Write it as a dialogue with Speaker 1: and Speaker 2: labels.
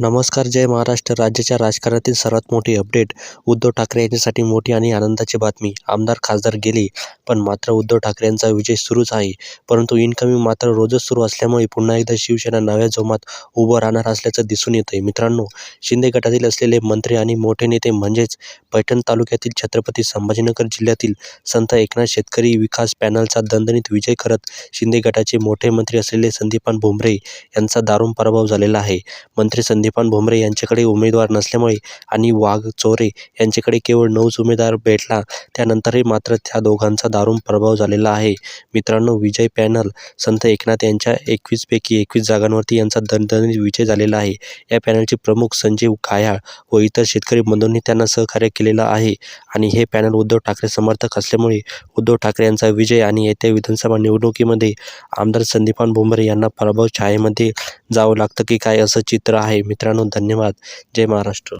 Speaker 1: नमस्कार जय महाराष्ट्र. राज्याच्या राजकारणातील सर्वात मोठी अपडेट उद्धव ठाकरे यांच्यासाठी मोठी आणि आनंदाची बातमी. आमदार खासदार गेले पण मात्र उद्धव ठाकरे यांचा विजय सुरूच आहे. परंतु इनकमिंग मात्र रोजच सुरू असल्यामुळे पुन्हा एकदा शिवसेना नव्या जोमात उभं राहणार असल्याचं दिसून येतं आहे मित्रांनो शिंदे गटातील असलेले मंत्री आणि मोठे नेते म्हणजेच पैठण तालुक्यातील छत्रपती संभाजीनगर जिल्ह्यातील संत एकनाथ शेतकरी विकास पॅनलचा दणदणीत विजय करत शिंदे गटाचे मोठे मंत्री असलेले संदीपान भुमरे यांचा दारुण पराभव झालेला आहे. मंत्री संदीपान भुमरे यांच्याकडे उमेदवार नसल्यामुळे आणि वाघ चोरे यांच्याकडे केवळ नऊच उमेदवार भेटला. त्यानंतरही मात्र त्या दोघांचा दारुण प्रभाव झालेला आहे. मित्रांनो विजय पॅनल संत एकनाथ यांच्या एकवीसपैकी एकवीस जागांवरती यांचा दणदणीत विजय झालेला आहे. या पॅनलचे प्रमुख संजीव कायाळ व इतर शेतकरी बंधूंनी त्यांना सहकार्य केलेलं आहे आणि हे पॅनल उद्धव ठाकरे समर्थक असल्यामुळे उद्धव ठाकरे यांचा विजय आणि येत्या विधानसभा निवडणुकीमध्ये आमदार संदीपान भुमरे यांना पराभव छायेमध्ये जावं लागतं की काय असं चित्र आहे. मित्रांनो धन्यवाद. जय महाराष्ट्र.